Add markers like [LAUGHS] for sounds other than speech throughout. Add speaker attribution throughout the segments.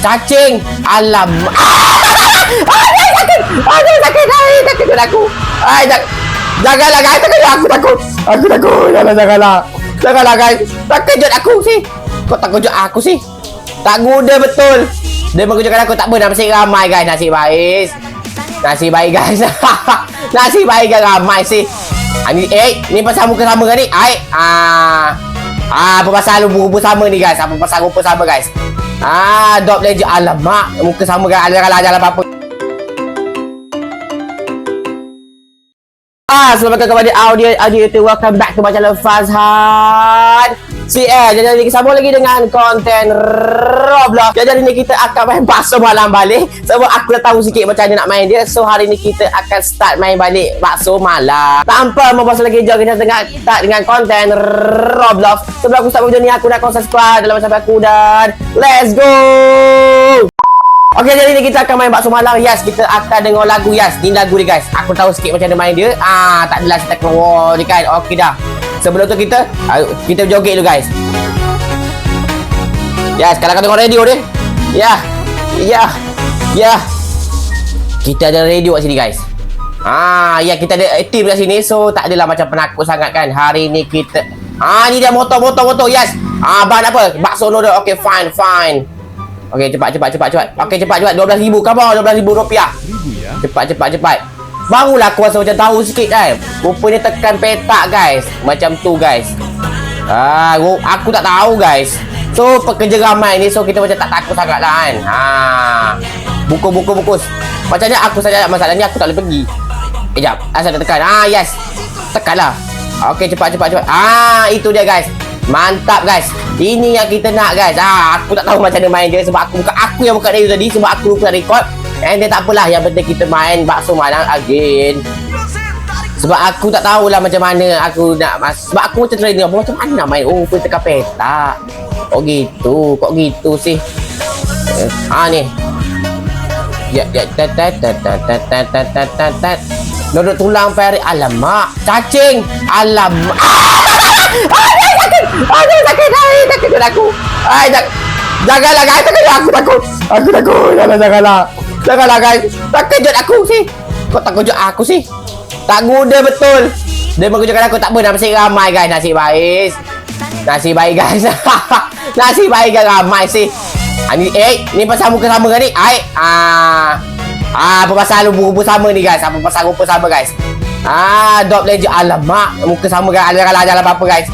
Speaker 1: Cacing. Alam. [LAUGHS] Ah! Ay, sakit. Ay, sakit. Ay, sakit kat aku. Ay, jak Janganlah guys, takut aku takut. Aku takut. Janganlah, janganlah. Janganlah guys. Tak kejut aku sih. Kau tak kejut aku sih. Tak guna betul. Dia mengejutkan aku tak apa nasib ramai guys nasib baik. Nasib baik guys. [LAUGHS] nasib baik kan ramai sih. Ah, ni eh ni pasal muka sama kan ni? Ai ah ah apa pasal rupa-rupa sama ni guys? Apa pasal rupa sama guys? Ah, Dop Legend. Alamak, muka sama kan? Alah, alah, lah, apa-apa. Selamat datang kepada audio audio itu welcome back to channel Fazhan. CL jadi ni sambung lagi dengan konten Roblox. Jadi hari ni kita akan main bakso malam balik sebab aku dah tahu sikit macam mana nak main dia. So hari ni kita akan start main balik bakso malam. Tanpa membuang lagi jauh kita tengah start dengan konten Roblox. Sebelum aku start video ni aku nak kau subscribe dalam macam aku dan let's go. Okey, jadi ni kita akan main bakso malam. Yes, kita akan dengar lagu Yes. Ni lagu dia guys. Aku tahu sikit macam mana main dia. Ah, tak adalah kita keluar ni kan. Okey dah. Sebelum tu kita ayo, kita joget dulu guys. Yes, kalau kau tengok radio dia. Ya. Ya. Ya. Kita ada radio kat sini guys. Ah, ya kita ada team kat sini so tak adalah macam penakut sangat kan. Hari ni kita Ah, ni dia motor motor motor. Yes. Ah, ban apa? Bakso no dia. Okey, fine, fine. Okey, cepat cepat cepat cepat. Okey, cepat cepat. 12,000. Come on, 12,000 rupiah. Cepat cepat cepat. Barulah aku rasa macam tahu sikit kan. Rupanya tekan petak guys. Macam tu guys. Ah, aku tak tahu guys. So pekerja ramai ni so kita macam tak takut sangat lah kan. Ha. Buku buku buku. Macam ni aku saja masalahnya aku tak boleh pergi. Eh jap. Asal tekan. Ah yes. Tekanlah. Okey cepat cepat cepat. Ah itu dia guys. Mantap guys. Ini yang kita nak guys. Ah aku tak tahu macam mana main dia sebab aku bukan aku yang buka dia tadi sebab aku lupa record. And dia tak apalah yang penting kita main bakso malam again. Sebab aku tak tahulah macam mana aku nak sebab aku macam trainer apa macam mana nak main. Oh, aku tekan petak. Oh gitu. Kok gitu sih? Ah ni. Ya ya tat tat tat tat tat tat tat tat tat tat. Duduk tulang peri alamak. Cacing. Alamak. [LAUGHS] Ah! Ay, sakit. Ay, sakit kat aku. Ay, jak Janganlah guys, takut aku takut. Aku takut. Janganlah, janganlah. Janganlah guys. Tak kejut aku sih. Kau tak kejut aku sih. Tak guna betul. Dia mengejutkan aku tak apa nasib ramai guys nasib baik. Nasib baik guys. [LAUGHS] nasib baik kan ramai sih. Ah, ni eh ni pasal muka sama kan ni? Ai ah ah apa pasal rupa-rupa sama ni guys? Apa pasal rupa sama guys? Ah, Dot Legend alamak muka sama guys. Janganlah jalan apa-apa guys.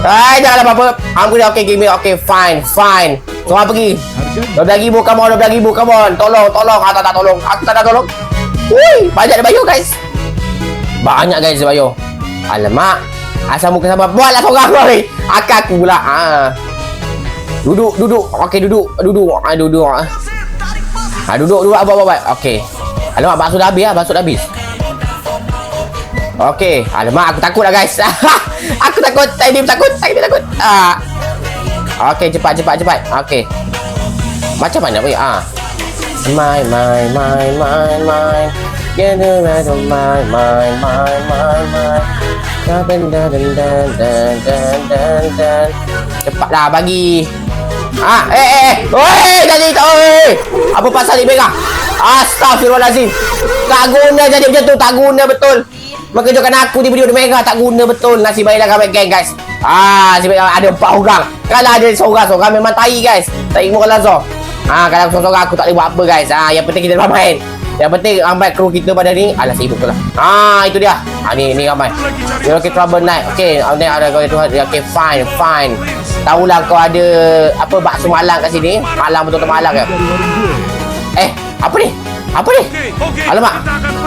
Speaker 1: Hai, janganlah apa-apa. Alhamdulillah okey game okey fine fine. Semua pergi. 12 ribu, come on, 12 ribu, come on. Tolong, tolong. Ah, tak, tak, tolong. Aku tak nak tolong. Ui, banyak dia bayar, guys. Banyak, guys, dia bayar. Alamak. Asal muka sama. Buatlah seorang, weh. Akak aku pula. Ah. Duduk, duduk. Okey, duduk. Duduk. Ah, duduk. Ah, ah duduk, duduk. Abang, abang. Okey. Alamak, bakso dah habis, ah. Bakso dah habis. Okey. Alamak, aku takut lah, guys. [LAUGHS] aku takut. Saya ni takut. Saya ni takut. Ah. Okey, cepat, cepat, cepat. Okey. Macam mana weh? Ah. My my my my my. Ya no no my my my my my. Dan dan dan dan dan dan dan. Cepatlah bagi. Ah, eh eh eh. Oi, jadi tak oi. Apa pasal ni merah? Astagfirullahalazim. Tak guna jadi macam tu, tak guna betul. Mengejutkan aku video dia merah tak guna betul. Nasib baiklah kami geng guys. Ah, baik ada empat orang. Kalau ada seorang-seorang memang tai guys. Tak ilmu Lazar. Ah, kalau aku seorang-seorang aku tak boleh buat apa guys. Ah, yang penting kita dapat main. Yang penting ramai kru kita pada ni. Alah sibuk tu lah. Ah, itu dia. Ah, ni ni ramai. Dia okay trouble night. Okay, ni ada kau itu. Okay, fine, fine. Tahulah kau ada apa bakso malang kat sini. Malang betul-betul malang ke? Eh, apa ni? Apa ni? Alamak.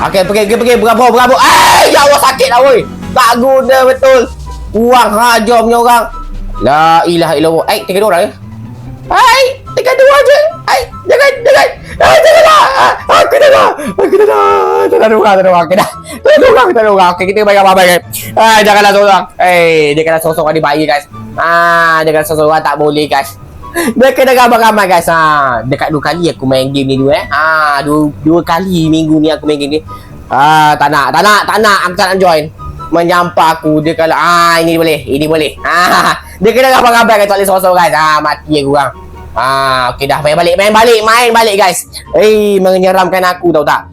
Speaker 1: Okey, pergi pergi pergi berabuk berabuk. Eh, ya Allah sakit lah woi. Tak guna betul. Buang hajar punya orang. La ilaha illallah. Eh, tiga dua orang ya? Hai, tiga dua je. Hai, jangan jangan. Eh, janganlah. Ah, Aku dah dah. Aku dah dah. Tak ada orang, tak ada orang. Dah. Tak ada orang, tak ada orang. Okey, kita bayar apa guys. Ah, janganlah seorang. Eh, dia kena sosok di bayi guys. Ah, dia kena sosok tak boleh guys. [LAUGHS] Dia kena ramai-ramai guys ha. Dekat dua kali aku main game ni dua eh ha, dua, dua kali minggu ni aku main game ni ha, Tak nak, tak nak, tak nak Aku tak nak join Menyampah aku Dia kalau ah ini boleh Ini boleh [LAUGHS] ha, Dia kena ramai-ramai guys Tak boleh sorang-sorang guys ha, Mati aku orang Ah, okey dah main balik, main balik, main balik guys. Eh, menyeramkan aku tahu tak?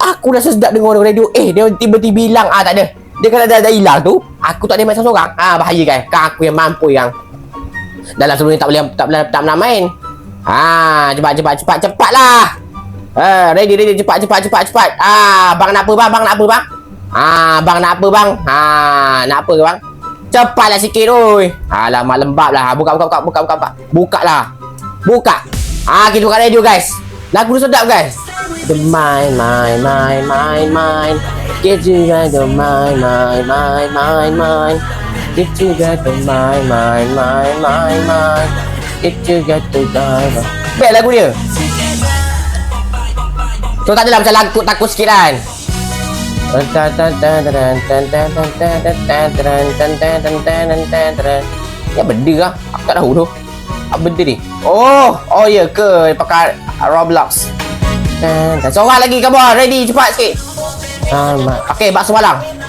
Speaker 1: Aku dah sedap dengar radio. Eh, dia tiba-tiba hilang. Ah, tak ada. Dia kalau dah, dah hilang tu, aku tak boleh main seorang-seorang. Ah, bahaya guys. Kan aku yang mampu yang dalam sebelum ni tak boleh tak boleh tak pernah main. Ah, cepat cepat cepat cepatlah. Ah, ready ready cepat cepat cepat cepat. Ah, bang nak apa bang? Bang nak apa bang? Ah, bang nak apa bang? Ah, nak apa bang? Cepatlah sikit oi. Alamak lembab lah. Buka buka buka buka buka buka. Lah. Buka. Ah, kita buka radio guys. Lagu tu sedap guys. The mine mine mine mine mine. Get you guys the mine mine mine mine mine. Get the mine mine mine mine mine. Get the mine. Best lagu dia. Tu tak adalah macam lagu takut sikit kan. Ya benda lah. Aku tak tahu tu. Apa benda ni? Oh Oh ya ke? Pakai Roblox. Seorang lagi Come on. Ready? Cepat sikit. Okay bakso malang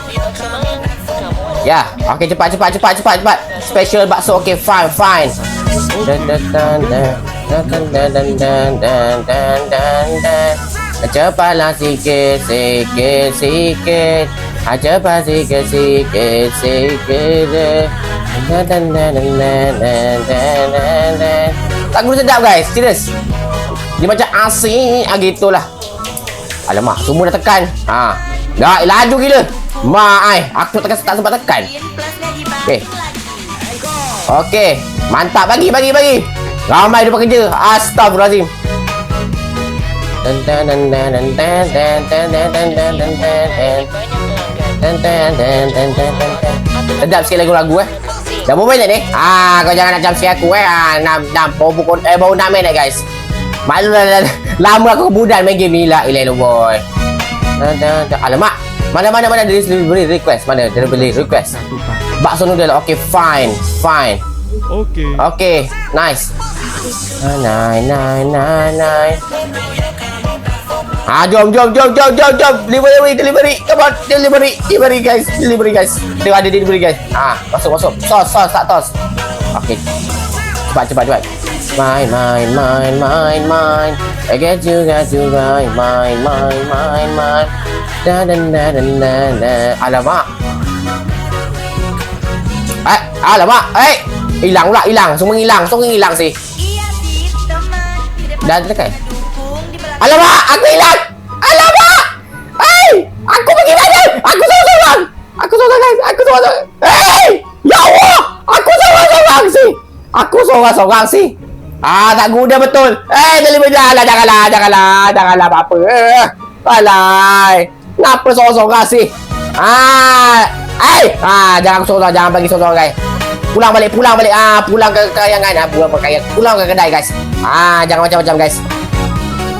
Speaker 1: Ya Okay cepat cepat cepat cepat cepat Special bakso Okay fine fine Dan dan dan dan dan dan dan dan dan dan dan dan Cepatlah sikit, sikit, sikit ah, Cepat sikit, sikit, sikit Dan dan dan dan dan dan dan dan dan Lagu sedap guys, serius Dia macam asing, ah gitulah Alamak, semua dah tekan ha. Dah, laju gila Mak ai, aku tekan tak sempat tekan Okey Okey, mantap bagi, bagi, bagi Ramai dia pekerja Astagfirullahaladzim dan dan dan dan dan dan dan dan dan dan dan dan dan dan dan dan dan dan dan sedap sikit lagu-lagu eh dah berapa minit ni ah kau jangan nak sikit aku eh ah enam enam baru pukul eh baru 6 minit guys malu lah lama aku kebudan main game ni lah ilai lu boy dan dan dan alamak mana mana mana dia beri request mana dia beri request bakso noodle okay fine fine
Speaker 2: Okey.
Speaker 1: okay nice nine nine nine nine Ah, jom, jom, jom, jom, jom, jom. Delivery, delivery. Come on, delivery, delivery guys, delivery guys. Tengok ada delivery guys. Ah, masuk, masuk. Tos, tos, tak tos. Okay. Cepat, cepat, cepat. Mine, mine, mine, mine, mine. I get you, get you, mine, mine, mine, mine, mine. Da, da, da, da, da, da. Alamak. Eh, alamak. Eh, hilang pula, hilang. Semua hilang, semua hilang sih. Dah dekat. Alamak, aku hilang. Alamak. Hei, aku pergi mana? Aku seorang-seorang. Aku seorang guys. Aku seorang-seorang. Hei, ya Allah. Aku seorang-seorang sih. Aku seorang-seorang sih. Ah, tak guna betul. Eh, delivery janganlah, janganlah, janganlah, janganlah apa-apa. Eh, Alai. Kenapa seorang-seorang sih? Ah, eh, ah, jangan seorang, jangan bagi seorang guys. Pulang balik, pulang balik. Ah, pulang ke kayangan. Ah, pulang ke kayangan. Pulang ke kedai guys. Ah, jangan macam-macam guys.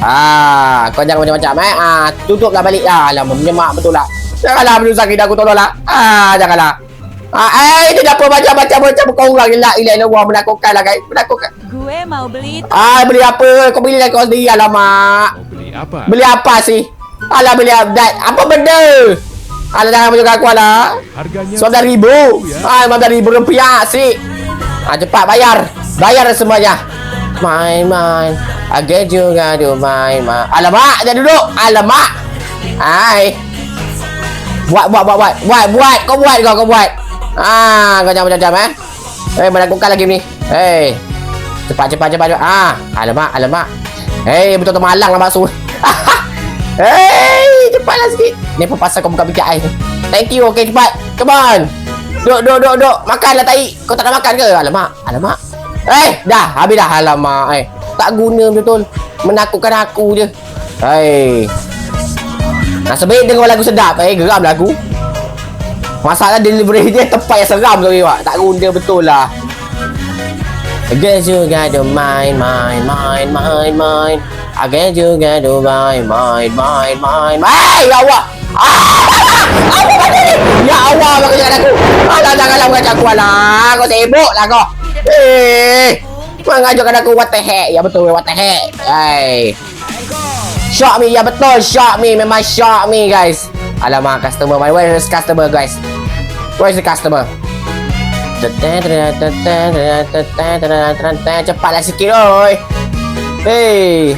Speaker 1: Ah, kau jangan macam-macam eh. Ah, tutuplah balik lah. Alamak, menyemak betul lah. Janganlah benda sakit aku tolonglah. Ah, janganlah. Ah, eh, itu apa macam-macam macam kau orang gila gila gila orang menakutkan lah guys. Menakutkan.
Speaker 3: Gue mau beli itu.
Speaker 1: Ah, beli apa? Kau beli lah kau sendiri alamak.
Speaker 2: Mau beli apa?
Speaker 1: Beli apa sih? Alah beli apa? Apa benda? Alah jangan menjaga aku alah.
Speaker 2: Harganya
Speaker 1: Sembilan ribu.
Speaker 2: ya.
Speaker 1: Ah, sembilan ribu rupiah sih. Ah, cepat bayar. Bayar semuanya. Main, main. Agak juga tu main, main. Alamak, jangan duduk. Alamak. Hai. Buat, buat, buat, buat. Buat, buat. Kau buat kau, kau buat. Ah, kau jangan macam-macam eh. Eh, menakutkan lagi ni. Hei. Cepat, cepat, cepat, cepat. Ah, alamak, alamak. Hei, betul-betul malang lah masuk. [LAUGHS] Hei, cepatlah sikit. Ni apa pasal kau buka PKI tu? Thank you, okay cepat. Come on. Duk, duk, duk, duk. Makanlah tai. Kau tak nak makan ke? Alamak, alamak. Eh, dah. Habis dah. Alamak, eh. Tak guna betul. Menakutkan aku je. Hei. Nasib baik dengar lagu sedap. Eh, geram lagu. Masalah delivery dia tempat yang seram tu, Iwak. Tak guna betul lah. Guess you got to mine, mine, mine, mine, mine. I guess you mine, mine, mine. Hey, ya Allah! Ah! Apa benda ni? Ya Allah, bagi jangan aku. Alah, janganlah mengajak aku lah. Kau sibuk lah kau. Eh, mengajarkan aku what the heck. Ya betul, what the heck. Hey. Shock me, ya betul. Shock me, memang shock me, guys. Alamak, customer. Where is customer, guys? Where is the customer? Cepatlah sikit oi. Hei.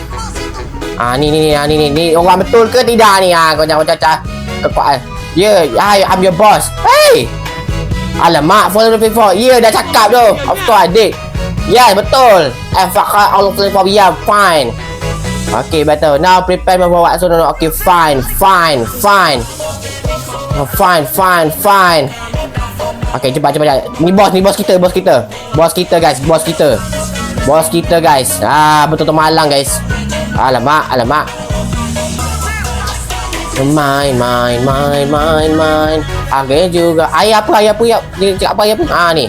Speaker 1: Ah ni ni ni ah, ni ni ni orang betul ke tidak ni ah kau jangan cakap kekuatan. Ya, yeah, I'm your boss. Hey. Alamak, follow the people. Ya, dah cakap tu. Of course, adik. Ya, yeah, betul. Eh, fakar all of the people. Yeah, fine. Okay, betul. Now, prepare my forward. So, no, no. Okay, fine, fine, fine. Oh, fine, fine, fine. Okay, cepat, cepat, cepat. Ni bos, ni bos kita, bos kita. Bos kita, guys. Bos kita. Bos kita, guys. Ah, betul-betul malang, guys. Alamak, alamak. Main, main, main, main, main. Agak juga. Ayah apa, ayah apa. Dia cakap apa, ayah apa? Ah, ni.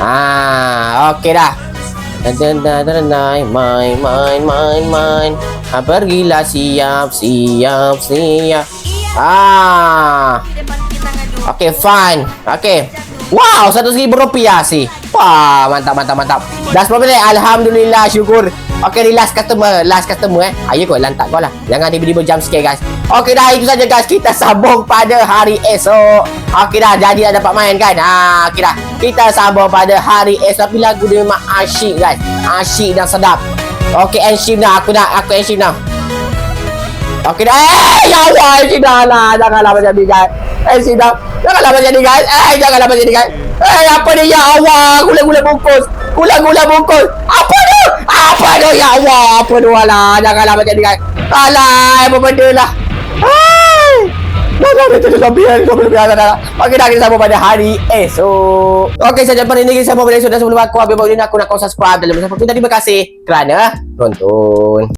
Speaker 1: Ah, okey dah. Dan dan dan dan main main main main. Ah, pergilah siap siap siap. Ah. Okey, fine. Okey. Wow, satu ribu rupiah sih. Wah, mantap, mantap, mantap. Dah 10 minit. Alhamdulillah, syukur. Okey, ni last customer. Last customer eh. Ayo kau lantak kau lah. Jangan tiba-tiba jump scare, guys. Okey dah, itu saja guys. Kita sambung pada hari esok. Okey dah, jadi dah dapat main kan? Ah, okey dah. Kita sambung pada hari esok. Tapi lagu dia memang asyik, guys. Asyik dan sedap. Okey, end shift dah. Aku nak, aku end shift dah. Okey dah. Eh, ya Allah, end shift dah lah. Janganlah macam ni, guys. End shift dah. Janganlah macam ni, guys. Eh, janganlah macam ni, guys. Eh, apa ni? Ya Allah, gula-gula bungkus. Gula-gula bungkus. Apa tu? Apa tu? Ya Allah, apa tu? Alah, janganlah macam ni, guys. Alah, apa benda lah. Hai. Dah, dah, dah, dah, biar, dah, dah, dah, dah. Okey, dah, kita sambung pada hari esok. Okey, saya jumpa ini, kita sambung pada esok. Dan sebelum aku habis video ni, aku nak kau subscribe. Dan lebih Terima kasih kerana tonton.